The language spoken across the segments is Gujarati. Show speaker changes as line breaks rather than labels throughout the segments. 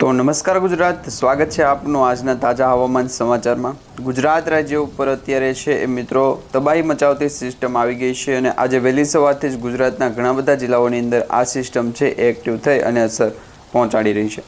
તો નમસ્કાર ગુજરાત, સ્વાગત છે આપનું આજના તાજા હવામાન સમાચારમાં. ગુજરાત રાજ્ય ઉપર અત્યારે છે એ મિત્રો તબાહી મચાવતી સિસ્ટમ આવી ગઈ છે અને આજે વહેલી સવારથી જ ગુજરાતના ઘણા બધા જિલ્લાઓની અંદર આ સિસ્ટમ છે એ એક્ટિવ થઈ અને અસર પહોંચાડી રહી છે.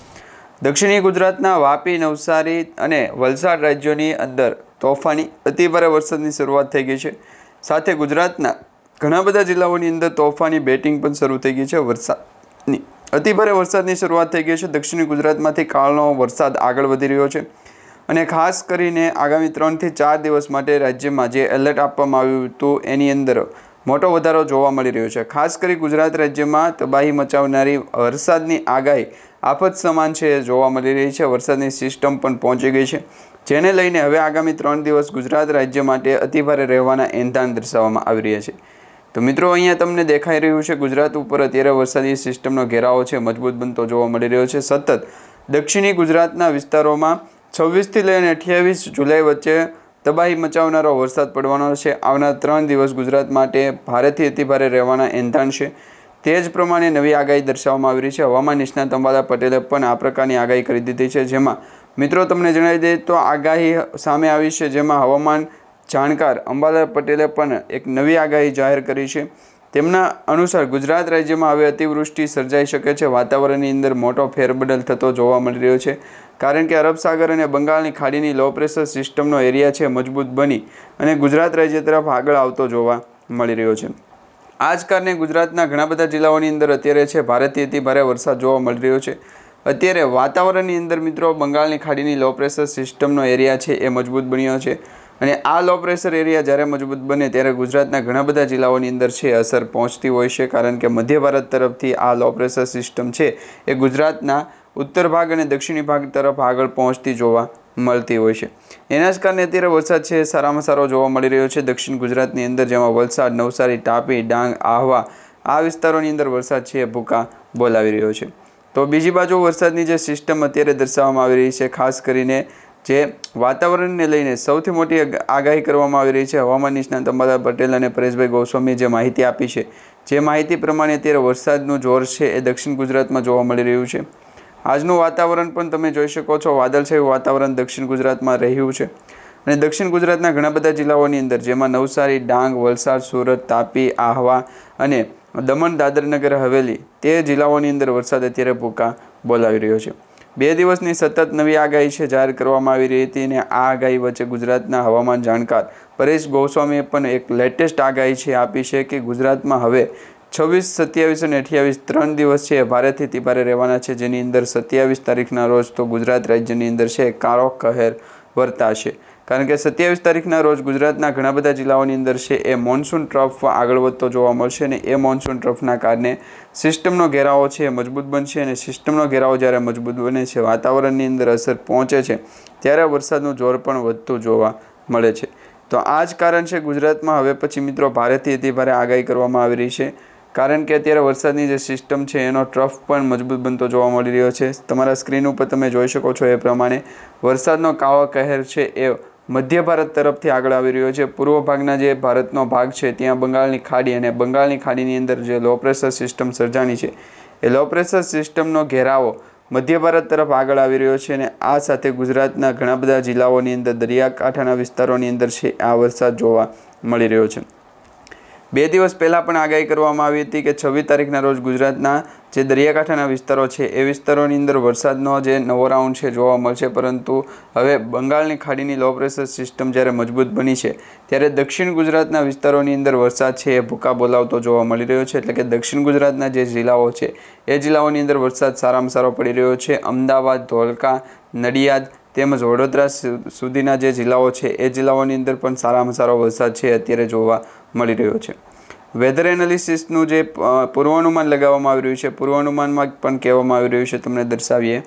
દક્ષિણી ગુજરાતના વાપી, નવસારી અને વલસાડ રાજ્યોની અંદર તોફાની અતિભારે વરસાદની શરૂઆત થઈ ગઈ છે. સાથે ગુજરાતના ઘણા બધા જિલ્લાઓની અંદર તોફાની બેટિંગ પણ શરૂ થઈ ગઈ છે વરસાદની. અતિભારે વરસાદની શરૂઆત થઈ ગઈ છે. દક્ષિણ ગુજરાતમાંથી કાળનો વરસાદ આગળ વધી રહ્યો છે અને ખાસ કરીને આગામી ત્રણથી ચાર દિવસ માટે રાજ્યમાં જે એલર્ટ આપવામાં આવ્યું હતું એની અંદર મોટો વધારો જોવા મળી રહ્યો છે. ખાસ કરી ગુજરાત રાજ્યમાં તબાહી મચાવનારી વરસાદની આગાહી આફત સમાન છે જોવા મળી રહી છે. વરસાદની સિસ્ટમ પણ પહોંચી ગઈ છે. જેને લઈને હવે આગામી ત્રણ દિવસ ગુજરાત રાજ્ય માટે અતિભારે રહેવાના એંધાણ દર્શાવવામાં આવી રહ્યા છે. તો મિત્રો, અહીંયા તમને દેખાઈ રહ્યું છે ગુજરાત ઉપર અત્યારે વરસાદી સિસ્ટમનો ઘેરાવો છે, મજબૂત બનતો જોવા મળી રહ્યો છે. સતત દક્ષિણી ગુજરાતના વિસ્તારોમાં છવ્વીસથી લઈને અઠ્યાવીસ જુલાઈ વચ્ચે તબાહી મચાવનારો વરસાદ પડવાનો છે. આવનાર ત્રણ દિવસ ગુજરાત માટે ભારેથી અતિભારે રહેવાના એંધાણ છે. તે જ પ્રમાણે નવી આગાહી દર્શાવવામાં આવી રહી છે. હવામાન નિષ્ણાત અંબાલા પટેલે પણ આ પ્રકારની આગાહી કરી દીધી છે. જેમાં મિત્રો, તમને જણાવી દઈએ તો આગાહી સામે આવી છે, જેમાં હવામાન જાણકાર અંબાલાલ પટેલે પણ એક નવી આગાહી જાહેર કરી છે. તેમના અનુસાર ગુજરાત રાજ્યમાં હવે અતિવૃષ્ટિ સર્જાઈ શકે છે. વાતાવરણની અંદર મોટો ફેરબદલ થતો જોવા મળી રહ્યો છે. કારણ કે અરબ સાગર અને બંગાળની ખાડીની લો પ્રેશર સિસ્ટમનો એરિયા છે, મજબૂત બની અને ગુજરાત રાજ્ય તરફ આગળ આવતો જોવા મળી રહ્યો છે. આ જ કારણે ગુજરાતના ઘણા બધા જિલ્લાઓની અંદર અત્યારે છે, ભારેથી અતિ ભારે વરસાદ જોવા મળી રહ્યો છે. અત્યારે વાતાવરણની અંદર મિત્રો બંગાળની ખાડીની લો પ્રેશર સિસ્ટમનો એરિયા છે, એ મજબૂત બન્યો છે. અને આ લો પ્રેશર એરિયા જ્યારે મજબૂત બને ત્યારે ગુજરાતના ઘણા બધા જિલ્લાઓની અંદર છે અસર પહોંચતી હોય છે. કારણ કે મધ્ય ભારત તરફથી આ લો પ્રેશર સિસ્ટમ છે એ ગુજરાતના ઉત્તર ભાગ અને દક્ષિણી ભાગ તરફ આગળ પહોંચતી જોવા મળતી હોય છે. એના જ કારણે અત્યારે વરસાદ છે સારામાં સારો જોવા મળી રહ્યો છે. દક્ષિણ ગુજરાતની અંદર જેમાં વલસાડ, નવસારી, તાપી, ડાંગ, આહવા આ વિસ્તારોની અંદર વરસાદ છે ભૂકા બોલાવી રહ્યો છે. તો બીજી બાજુ વરસાદની જે સિસ્ટમ અત્યારે દર્શાવવામાં આવી રહી છે, ખાસ કરીને જે વાતાવરણને લઈને સૌથી મોટી આગાહી કરવામાં આવી રહી છે. હવામાન નિષ્ણાંત અંબાલાલ પટેલ અને પરેશભાઈ ગોસ્વામીએ જે માહિતી આપી છે, જે માહિતી પ્રમાણે અત્યારે વરસાદનું જોર છે એ દક્ષિણ ગુજરાતમાં જોવા મળી રહ્યું છે. આજનું વાતાવરણ પણ તમે જોઈ શકો છો. વાદળછાયું વાતાવરણ દક્ષિણ ગુજરાતમાં રહ્યું છે. અને દક્ષિણ ગુજરાતના ઘણા બધા જિલ્લાઓની અંદર, જેમાં નવસારી, ડાંગ, વલસાડ, સુરત, તાપી, આહવા અને દમણ દાદરનગર હવેલી, તે જિલ્લાઓની અંદર વરસાદ અત્યારે ભૂકા બોલાવી રહ્યો છે. બે દિવસની સતત નવી આગાહી છે જાહેર કરવામાં આવી રહી હતી અને આ આગાહી વચ્ચે ગુજરાતના હવામાન જાણકાર પરેશ ગોસ્વામીએ પણ એક લેટેસ્ટ આગાહી છે આપી છે કે ગુજરાતમાં હવે છવ્વીસ, સત્યાવીસ અને અઠ્યાવીસ ત્રણ દિવસ છે ભારેથી તિભારે રહેવાના છે. જેની અંદર સત્યાવીસ તારીખના રોજ તો ગુજરાત રાજ્યની અંદર છે. કાળો કહેર વર્તાશે. કારણ કે સત્યાવીસ તારીખના રોજ ગુજરાતના ઘણા બધા જિલ્લાઓની અંદર છે, એ મોન્સૂન ટ્રફ આગળ વધતો જોવા મળશે અને એ મોન્સૂન ટ્રફના કારણે સિસ્ટમનો ઘેરાવો છે એ મજબૂત બનશે અને સિસ્ટમનો ઘેરાવો જ્યારે મજબૂત બને છે, વાતાવરણની અંદર અસર પહોંચે છે, ત્યારે વરસાદનું જોર પણ વધતું જોવા મળે છે. તો આ જ કારણ છે ગુજરાતમાં હવે પછી મિત્રો ભારેથી અતિ ભારે આગાહી કરવામાં આવી રહી છે. કારણ કે અત્યારે વરસાદની જે સિસ્ટમ છે, એનો ટ્રફ પણ મજબૂત બનતો જોવા મળી રહ્યો છે. તમારા સ્ક્રીન ઉપર તમે જોઈ શકો છો એ પ્રમાણે વરસાદનો કાવા કહેર છે એ મધ્ય ભારત તરફથી આગળ આવી રહ્યો છે. પૂર્વ ભાગના જે ભારતનો ભાગ છે, ત્યાં બંગાળની ખાડી અને બંગાળની ખાડીની અંદર જે લો પ્રેશર સિસ્ટમ સર્જાણી છે. એ લો પ્રેશર સિસ્ટમનો ઘેરાવો મધ્ય ભારત તરફ આગળ આવી રહ્યો છે અને આ સાથે ગુજરાતના ઘણા બધા જિલ્લાઓની અંદર દરિયાકાંઠાના વિસ્તારોની અંદર છે, આ વરસાદ જોવા મળી રહ્યો છે. બે દિવસ પહેલાં પણ આગાહી કરવામાં આવી હતી કે છવ્વીસ તારીખના રોજ ગુજરાતના જે દરિયાકાંઠાના વિસ્તારો છે, એ વિસ્તારોની અંદર વરસાદનો જે નવો રાઉન્ડ છે જોવા મળશે. પરંતુ હવે બંગાળની ખાડીની લો પ્રેશર સિસ્ટમ જ્યારે મજબૂત બની છે, ત્યારે દક્ષિણ ગુજરાતના વિસ્તારોની અંદર વરસાદ છે એ ભૂકા બોલાવતો જોવા મળી રહ્યો છે. એટલે કે દક્ષિણ ગુજરાતના જે જિલ્લાઓ છે, એ જિલ્લાઓની અંદર વરસાદ સારામાં સારો પડી રહ્યો છે. અમદાવાદ, ધોલકા, નડિયાદ તેમજ વડોદરા સુધીના જે જિલ્લાઓ છે, એ જિલ્લાઓની અંદર પણ સારામાં સારો વરસાદ છે, અત્યારે જોવા મળી રહ્યો છે. વેધર એનાલિસિસનું જે પૂર્વાનુમાન લગાવવામાં આવી રહ્યું છે, પૂર્વાનુમાનમાં પણ કહેવામાં આવી રહ્યું છે, તમને દર્શાવીએ.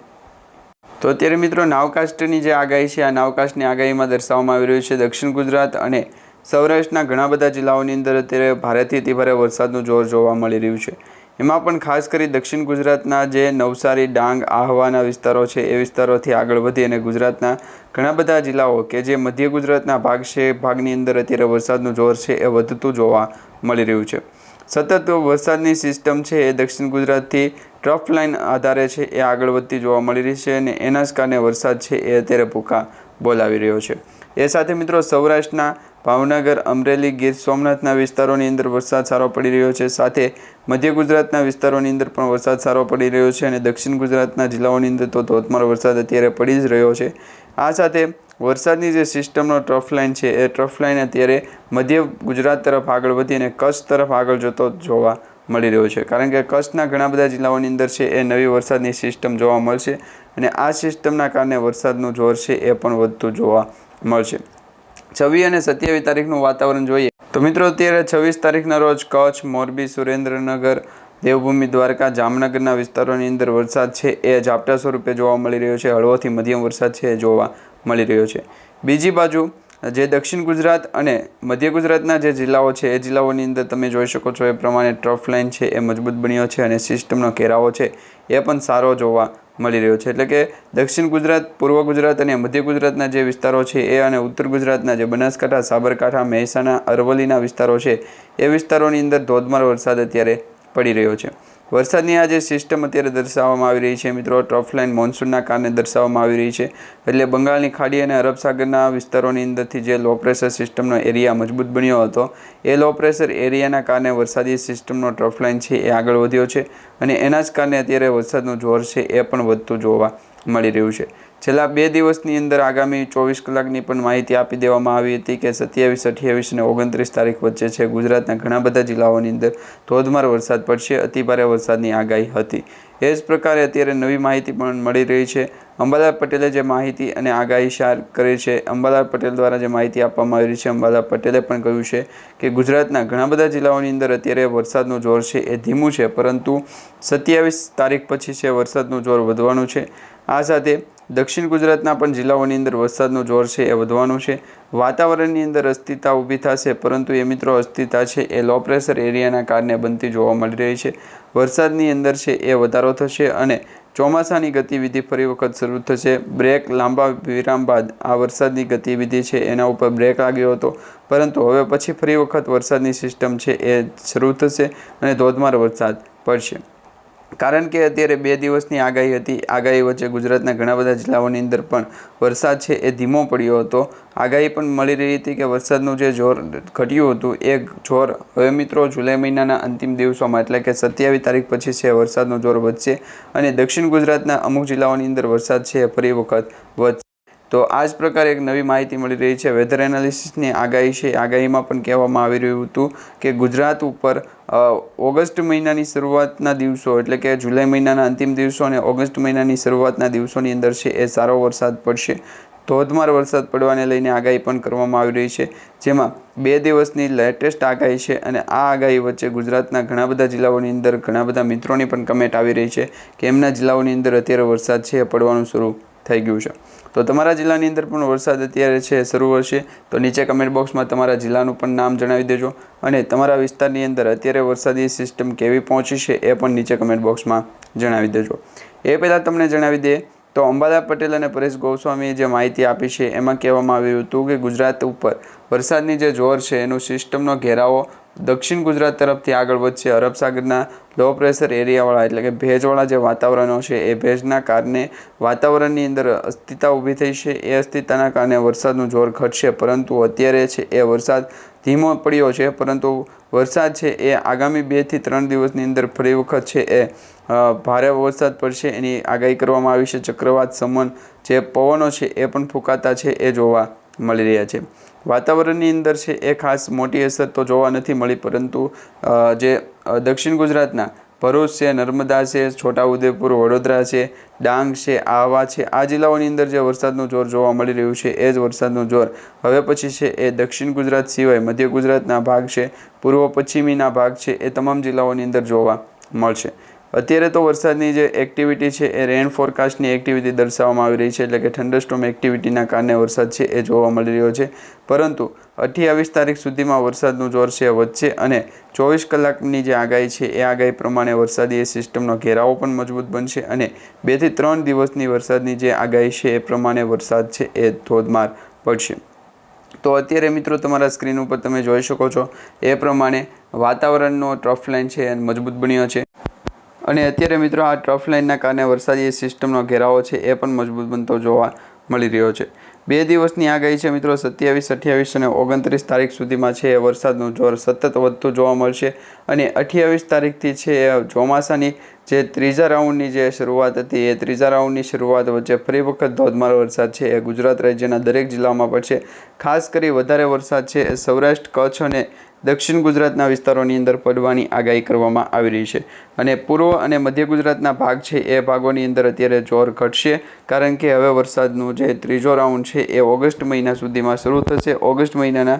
તો અત્યારે મિત્રો નાવકાસ્ટની જે આગાહી છે, આ નાવકાસ્ટની આગાહીમાં દર્શાવવામાં આવી રહ્યું છે, દક્ષિણ ગુજરાત અને સૌરાષ્ટ્રના ઘણા બધા જિલ્લાઓની અંદર અત્યારે ભારેથી અતિભારે વરસાદનું જોર જોવા મળી રહ્યું છે. એમાં પણ ખાસ કરી દક્ષિણ ગુજરાતના જે નવસારી, ડાંગ, આહવાના વિસ્તારો છે, એ વિસ્તારોથી આગળ વધી અને ગુજરાતના ઘણા બધા જિલ્લાઓ કે જે મધ્ય ગુજરાતના ભાગ છે, ભાગની અંદર અત્યારે વરસાદનું જોર છે, એ વધતું જોવા મળી રહ્યું છે. સતત વરસાદની સિસ્ટમ છે એ દક્ષિણ ગુજરાતથી ટ્રફ લાઇન આધારે છે, એ આગળ વધતી જોવા મળી રહી છે અને એના જ કારણે વરસાદ છે એ અત્યારે ભૂખા બોલાવી રહ્યો છે. એ સાથે મિત્રો સૌરાષ્ટ્રના ભાવનગર અમરેલી ગીર સોમનાથના વિસ્તારોની અંદર વરસાદ સારો પડી રહ્યો છે. સાથે મધ્ય ગુજરાતના વિસ્તારોની અંદર પણ વરસાદ સારો પડી રહ્યો છે અને દક્ષિણ ગુજરાતના જિલ્લાઓની અંદર તો ધોધમાર વરસાદ અત્યારે પડી જ રહ્યો છે. આ સાથે વરસાદની જે સિસ્ટમનો ટ્રફ લાઇન છે, એ ટ્રફ લાઇન અત્યારે મધ્ય ગુજરાત તરફ આગળ વધી અને કચ્છ તરફ આગળ જતો જોવા મળી રહ્યો છે. કારણ કે કચ્છના ઘણા બધા જિલ્લાઓની અંદર છે, એ નવી વરસાદની સિસ્ટમ જોવા મળશે અને આ સિસ્ટમના કારણે વરસાદનું જોર છે, એ પણ વધતું જોવા મળશે. છવ્વીસ અને સત્યાવીસ તારીખનું વાતાવરણ જોઈએ. તો મિત્રો, અત્યારે છવ્વીસ તારીખના રોજ કચ્છ, મોરબી, સુરેન્દ્રનગર, દેવભૂમિ, દ્વારકા, જામનગરના વિસ્તારોની અંદર વરસાદ છે એ ઝાપટા સ્વરૂપે જોવા મળી રહ્યો છે. હળવોથી મધ્યમ વરસાદ છે એ જોવા મળી રહ્યો છે. બીજી બાજુ, જે દક્ષિણ ગુજરાત અને મધ્ય ગુજરાતના જે જિલ્લાઓ છે, એ જિલ્લાઓની અંદર તમે જોઈ શકો છો એ પ્રમાણે ટ્રફ લાઇન છે એ મજબૂત બન્યો છે અને સિસ્ટમનો ઘેરાવો છે એ પણ સારો જોવા મળી રહ્યો છે. એટલે કે દક્ષિણ ગુજરાત, પૂર્વ ગુજરાત અને મધ્ય ગુજરાતના જે વિસ્તારો છે એ અને ઉત્તર ગુજરાતના જે બનાસકાંઠા, સાબરકાંઠા, મહેસાણા, અરવલ્લીના વિસ્તારો છે, એ વિસ્તારોની અંદર ધોધમાર વરસાદ અત્યારે પડી રહ્યો છે. વરસાદની આ જે સિસ્ટમ અત્યારે દર્શાવવામાં આવી રહી છે મિત્રો ટ્રફ લાઇન મોન્સૂનના કારણે દર્શાવવામાં આવી રહી છે. એટલે બંગાળની ખાડી અને અરબ સાગરના વિસ્તારોની અંદરથી જે લો પ્રેશર સિસ્ટમનો એરિયા મજબૂત બન્યો હતો, એ લો પ્રેશર એરિયાના કારણે વરસાદી સિસ્ટમનો ટ્રફ લાઇન છે એ આગળ વધ્યો છે અને એના જ કારણે અત્યારે વરસાદનું જોર છે એ પણ વધતું જોવા મળી રહ્યું છે. છેલ્લા બે દિવસની અંદર આગામી ચોવીસ કલાકની પણ માહિતી આપી દેવામાં આવી હતી કે સત્યાવીસ, અઠ્યાવીસ અને ઓગણત્રીસ તારીખ વચ્ચે છે. ગુજરાતના ઘણા બધા જિલ્લાઓની અંદર ધોધમાર વરસાદ પડશે. અતિભારે વરસાદની આગાહી હતી. એ જ પ્રકારે અત્યારે નવી માહિતી પણ મળી રહી છે. અંબાલાલ પટેલે જે માહિતી અને આગાહી શેર કરી છે, અંબાલાલ પટેલ દ્વારા જે માહિતી આપવામાં આવી રહી છે, અંબાલાલ પટેલે પણ કહ્યું છે કે ગુજરાતના ઘણા બધા જિલ્લાઓની અંદર અત્યારે વરસાદનું જોર છે એ ધીમું છે, પરંતુ સત્યાવીસ તારીખ પછી છે વરસાદનું જોર વધવાનું છે. આ સાથે દક્ષિણ ગુજરાતના પણ જિલ્લાઓની અંદર વરસાદનું જોર છે, એ વધવાનું છે. વાતાવરણની અંદર અસ્થિરતા ઊભી થશે, પરંતુ એ મિત્રો અસ્થિરતા છે, એ લો પ્રેશર એરિયાના કારણે બનતી જોવા મળી રહી છે. વરસાદની અંદર છે, એ વધારો થશે અને ચોમાસાની ગતિવિધિ ફરી વખત શરૂ થશે. બ્રેક લાંબા વિરામ બાદ આ વરસાદની ગતિવિધિ છે, એના ઉપર બ્રેક લાગ્યો હતો. પરંતુ હવે પછી ફરી વખત વરસાદની સિસ્ટમ છે, એ શરૂ થશે અને ધોધમાર વરસાદ પડશે. કારણ કે અત્યારે બે દિવસની આગાહી હતી. આગાહી વચ્ચે ગુજરાતના ઘણા બધા જિલ્લાઓની અંદર પણ વરસાદ છે એ ધીમો પડ્યો હતો. આગાહી પણ મળી રહી હતી કે વરસાદનું જે જોર ઘટ્યું હતું એ જોર હવે મિત્રો જુલાઈ મહિનાના અંતિમ દિવસોમાં, એટલે કે સત્યાવીસ તારીખ પછી છે, વરસાદનું જોર વધશે અને દક્ષિણ ગુજરાતના અમુક જિલ્લાઓની અંદર વરસાદ છે ફરી વખત વધશે. તો આ જ પ્રકારે એક નવી માહિતી મળી રહી છે. વેધર એનાલિસિસની આગાહી છે. આગાહીમાં પણ કહેવામાં આવી રહ્યું હતું કે ગુજરાત ઉપર ઓગસ્ટ મહિનાની શરૂઆતના દિવસો એટલે કે જુલાઈ મહિનાના અંતિમ દિવસો અને ઓગસ્ટ મહિનાની શરૂઆતના દિવસોની અંદર છે એ સારો વરસાદ પડશે. ધોધમાર વરસાદ પડવાને લઈને આગાહી પણ કરવામાં આવી રહી છે. જેમાં બે દિવસની લેટેસ્ટ આગાહી છે અને આ આગાહી વચ્ચે ગુજરાતના ઘણા બધા જિલ્લાઓની અંદર ઘણા બધા મિત્રોની પણ કમેન્ટ આવી રહી છે કે એમના જિલ્લાઓની અંદર અત્યારે વરસાદ છે પડવાનું શરૂ થઈ ગયું છે. તો તમારા જિલ્લાની અંદર પણ વરસાદ અત્યારે છે, શરૂ હશે. તો નીચે કમેન્ટ બોક્સમાં તમારા જિલ્લાનું પણ નામ જણાવી દેજો. અને તમારા વિસ્તારની અંદર અત્યારે વરસાદી સિસ્ટમ કેવી પહોંચી છે એ પણ નીચે કમેન્ટ બોક્સમાં જણાવી દેજો. એ પહેલાં તમને જણાવી દઈએ તો અંબાલા પટેલ અને પરેશ ગોસ્વામીએ જે માહિતી આપી છે, એમાં કહેવામાં આવ્યું હતું કે ગુજરાત ઉપર વરસાદની જે જોર છે, એનું સિસ્ટમનો ઘેરાવો દક્ષિણ ગુજરાત તરફથી આગળ વધશે. અરબ સાગરના લો પ્રેશર એરિયાવાળા એટલે કે ભેજવાળા જે વાતાવરણો છે, એ ભેજના કારણે વાતાવરણની અંદર અસ્થિરતા ઊભી થઈ છે. એ અસ્થિરતાના કારણે વરસાદનું જોર ઘટશે, પરંતુ અત્યારે છે એ વરસાદ ધીમો પડ્યો છે, પરંતુ વરસાદ છે એ આગામી બેથી ત્રણ દિવસની અંદર ફરી વખત છે એ ભારે વરસાદ પડશે. એની આગાહી કરવામાં આવી છે. ચક્રવાત સમન જે પવનો છે એ પણ ફૂંકાતા છે એ જોવા મળી રહ્યા છે. વાતાવરણની અંદર છે એ ખાસ મોટી અસર તો જોવા નથી મળી, પરંતુ જે દક્ષિણ ગુજરાતના ભરૂચ છે, નર્મદા છે, છોટાઉદેપુર, વડોદરા છે, ડાંગ છે, આહવા છે, આ જિલ્લાઓની અંદર જે વરસાદનું જોર જોવા મળી રહ્યું છે એ જ વરસાદનું જોર. હવે પછી છે એ દક્ષિણ ગુજરાત સિવાય મધ્ય ગુજરાતના ભાગ છે, પૂર્વ પશ્ચિમીના ભાગ છે એ તમામ જિલ્લાઓની અંદર જોવા મળશે. અત્યારે તો વરસાદની જે એક્ટિવિટી છે એ રેન ફોરકાસ્ટની એક્ટિવિટી દર્શાવવામાં આવી રહી છે, એટલે કે થંડરસ્ટોમ એક્ટિવિટીના કારણે વરસાદ છે એ જોવા મળી રહ્યો છે. પરંતુ અઠ્યાવીસ તારીખ સુધીમાં વરસાદનું જોર છે, વધશે અને ચોવીસ કલાકની જે આગાહી છે, એ આગાહી પ્રમાણે વરસાદી એ સિસ્ટમનો ઘેરાવો પણ મજબૂત બનશે અને બેથી ત્રણ દિવસની વરસાદની જે આગાહી છે એ પ્રમાણે વરસાદ છે એ ધોધમાર પડશે. તો અત્યારે મિત્રો તમારા સ્ક્રીન ઉપર તમે જોઈ શકો છો, એ પ્રમાણે વાતાવરણનો ટ્રફ લાઇન છે એ મજબૂત બન્યો છે. અને અત્યારે મિત્રો આ ટ્રફ લાઇનના કારણે વરસાદી સિસ્ટમનો ઘેરાવો છે, એ પણ મજબૂત બનતો જોવા મળી રહ્યો છે. બે દિવસની આગાહી છે મિત્રો, સત્યાવીસ, અઠ્યાવીસ અને ઓગણત્રીસ તારીખ સુધીમાં છે એ વરસાદનું જોર સતત વધતું જોવા મળશે. અને અઠ્યાવીસ તારીખથી છે ચોમાસાની જે ત્રીજા રાઉન્ડની જે શરૂઆત હતી, એ ત્રીજા રાઉન્ડની શરૂઆત વચ્ચે ફરી વખત ધોધમાર વરસાદ છે. એ ગુજરાત રાજ્યના દરેક જિલ્લામાં પડશે. ખાસ કરી વધારે વરસાદ છે એ સૌરાષ્ટ્ર, કચ્છ અને દક્ષિણ ગુજરાતના વિસ્તારોની અંદર પડવાની આગાહી કરવામાં આવી રહી છે. અને પૂર્વ અને મધ્ય ગુજરાતના ભાગ છે એ ભાગોની અંદર અત્યારે જોર ઘટશે, કારણ કે હવે વરસાદનું જે ત્રીજો રાઉન્ડ છે એ ઓગસ્ટ મહિના સુધીમાં શરૂ થશે. ઓગસ્ટ મહિનાના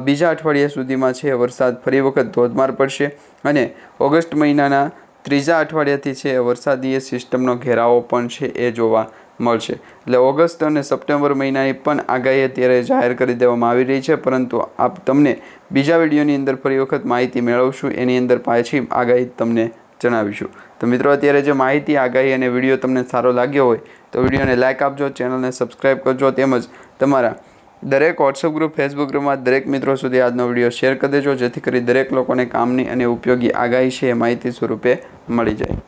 બીજા અઠવાડિયા સુધીમાં છે વરસાદ ફરી વખત ધોધમાર પડશે અને ઓગસ્ટ મહિનાના ત્રીજા અઠવાડિયાથી છે વરસાદીય સિસ્ટમનો ઘેરાવો પણ છે એ જોવા મળશે. એટલે ઓગસ્ટ અને સપ્ટેમ્બર મહિનાની પણ આગાહી અત્યારે જાહેર કરી દેવામાં આવી રહી છે. પરંતુ આપ તમને બીજા વિડીયોની અંદર ફરી વખત માહિતી મેળવશું. એની અંદર પાછી આગાહી તમને જણાવીશું. તો મિત્રો, અત્યારે જે માહિતી, આગાહી અને વીડિયો તમને સારો લાગ્યો હોય, તો વિડીયોને લાઇક આપજો, ચેનલને સબસ્ક્રાઈબ કરજો, તેમજ તમારા દરેક વોટ્સઅપ ગ્રુપ ફેસબુક ગ્રુપમાં દરેક મિત્રો સુધી આજનો વીડિયો શેર કરી દેજો. જેથી કરી દરેક લોકોને કામની અને ઉપયોગી આગાહી છે એ માહિતી સ્વરૂપે મળી જાય.